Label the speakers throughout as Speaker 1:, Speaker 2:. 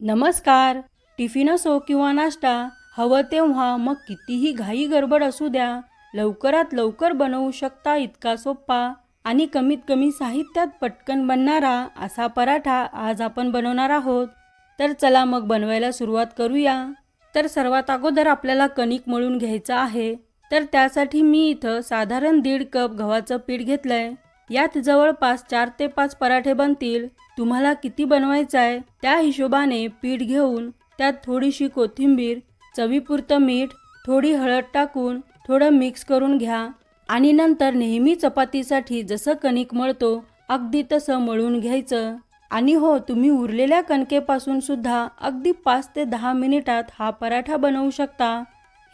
Speaker 1: नमस्कार. टिफिन असो किंवा नाश्ता हवं तेव्हा मग कितीही घाई गडबड असू द्या लवकरात लवकर बनवू शकता इतका सोपा आणि कमीत कमी साहित्यात पटकन बनणारा असा पराठा आज आपण बनवणार आहोत. तर चला मग बनवायला सुरुवात करूया. तर सर्वात अगोदर आपल्याला कणिक मळून घ्यायचं आहे. तर त्यासाठी मी इथं साधारण दीड कप गव्हाचं पीठ घेतलंय. यात जवळपास चार ते पाच पराठे बनतील. तुम्हाला किती बनवायचं आहे त्या हिशोबाने पीठ घेऊन त्यात थोडीशी कोथिंबीर चवीपुरतं मीठ थोडी हळद टाकून थोडं मिक्स करून घ्या. आणि नंतर नेहमी चपातीसाठी जसं कणिक मळतो अगदी तसं मळून घ्यायचं. आणि हो तुम्ही उरलेल्या कणकेपासून सुद्धा अगदी पाच ते दहा मिनिटात हा पराठा बनवू शकता.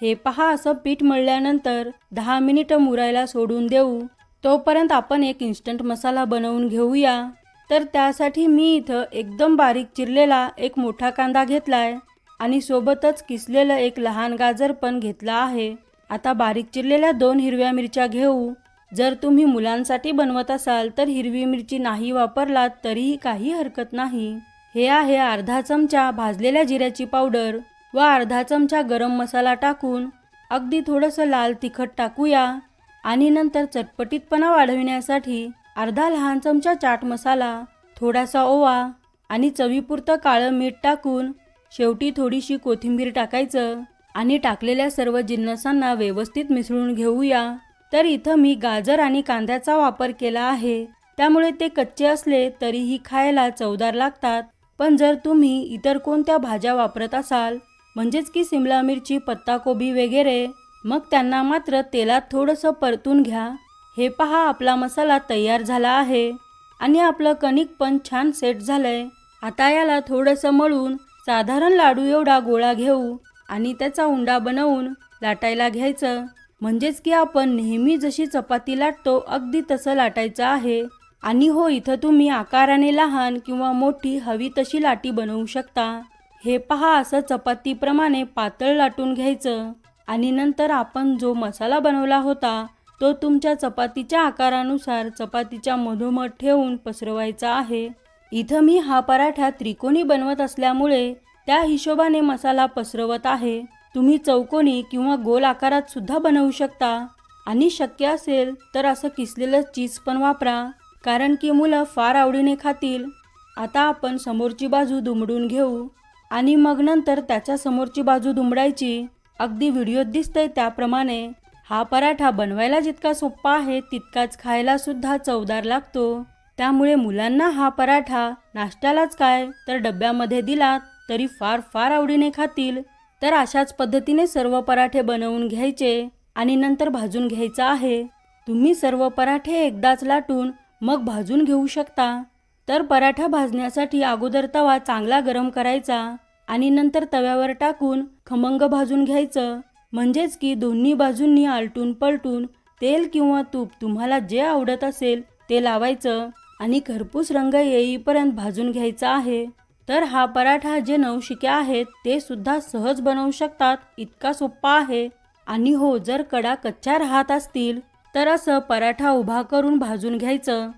Speaker 1: हे पहा असं पीठ मळल्यानंतर दहा मिनिटं मुरायला सोडून देऊ. तोपर्यंत आपण एक इन्स्टंट मसाला बनवून घेऊया. तर त्यासाठी मी इथं एकदम बारीक चिरलेला एक मोठा कांदा घेतलाय आणि सोबतच किसलेलं एक लहान गाजर पण घेतला आहे. आता बारीक चिरलेल्या दोन हिरव्या मिरच्या घेऊ. जर तुम्ही मुलांसाठी बनवत असाल तर हिरवी मिरची नाही वापरलात तरीही काही हरकत नाही. हे आहे अर्धा चमचा भाजलेल्या जिऱ्याची पावडर व अर्धा चमचा गरम मसाला टाकून अगदी थोडंसं लाल तिखट टाकूया. आणि नंतर चटपटीतपणा वाढविण्यासाठी अर्धा लहान चमचा चाट मसाला थोडासा ओवा आणि चवीपुरतं काळं मीठ टाकून शेवटी थोडीशी कोथिंबीर टाकायचं आणि टाकलेल्या सर्व जिन्नसांना व्यवस्थित मिसळून घेऊया. तर इथं मी गाजर आणि कांद्याचा वापर केला आहे. त्यामुळे ते कच्चे असले तरीही खायला चवदार लागतात. पण जर तुम्ही इतर कोणत्या भाज्या वापरत असाल म्हणजेच की सिमला मिरची पत्ताकोबी वगैरे मग त्यांना मात्र तेलात थोडंसं परतून घ्या. हे पहा आपला मसाला तयार झाला आहे. आणि आपलं कणिक पण छान सेट झालंय. आता याला थोडंसं मळून साधारण लाडू एवढा गोळा घेऊ आणि त्याचा उंडा बनवून लाटायला घ्यायचं. म्हणजेच की आपण नेहमी जशी चपाती लाटतो अगदी तसं लाटायचं आहे. आणि हो इथं तुम्ही आकाराने लहान किंवा मोठी हवी तशी लाटी बनवू शकता. हे पहा असं चपातीप्रमाणे पातळ लाटून घ्यायचं. आणि नंतर आपण जो मसाला बनवला होता तो तुमच्या चपातीच्या आकारानुसार चपातीच्या मधोमध ठेवून पसरवायचा आहे. इथं मी हा पराठा त्रिकोणी बनवत असल्यामुळे त्या हिशोबाने मसाला पसरवत आहे. तुम्ही चौकोनी किंवा गोल आकारात सुद्धा बनवू शकता. आणि शक्य असेल तर असं किसलेलं चीज पण वापरा कारण की मुलं फार आवडीने खातील. आता आपण समोरची बाजू दुमडून घेऊ. आणि मग नंतर त्याच्या समोरची बाजू दुमडायची. अगदी व्हिडिओत दिसतंय त्याप्रमाणे. हा पराठा बनवायला जितका सोपा आहे तितकाच खायला सुद्धा चवदार लागतो. त्यामुळे मुलांना हा पराठा नाश्त्यालाच काय तर डब्यामध्ये दिला तरी फार फार आवडीने खातील. तर अशाच पद्धतीने सर्व पराठे बनवून घ्यायचे आणि नंतर भाजून घ्यायचा आहे. तुम्ही सर्व पराठे एकदाच लाटून मग भाजून घेऊ शकता. तर पराठा भाजण्यासाठी अगोदर तवा चांगला गरम करायचा. आणि नंतर तव्यावर टाकून खमंग भाजून घ्यायचं. म्हणजेच की दोन्ही बाजूंनी आलटून पलटून तेल किंवा तूप तुम्हाला जे आवडत असेल ते लावायचं आणि खरपूस रंग येईपर्यंत भाजून घ्यायचा आहे. तर हा पराठा जे नवशिक्या आहेत ते सुद्धा सहज बनवू शकतात इतका सोपा आहे. आणि हो जर कडा कच्च्या राहत असतील तर असं पराठा उभा करून भाजून घ्यायचं.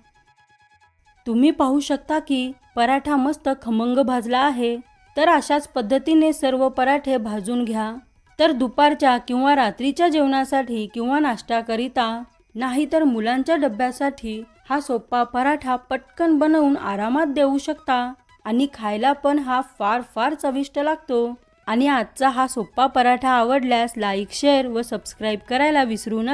Speaker 1: तुम्ही पाहू शकता की पराठा मस्त खमंग भाजला आहे. तर अशाच पद्धतीने सर्व पराठे भाजून घ्या. तर दुपारच्या किंवा रात्रीच्या जेवणासाठी किंवा नाश्त्याकरिता नाहीतर मुलांच्या डब्यासाठी हा सोपा पराठा पटकन बनवून आरामात देऊ शकता आणि खायला पण हा फार फार चविष्ट लागतो. आणि आजचा हा सोपा पराठा आवडल्यास लाईक शेअर व सबस्क्राईब करायला विसरू नका.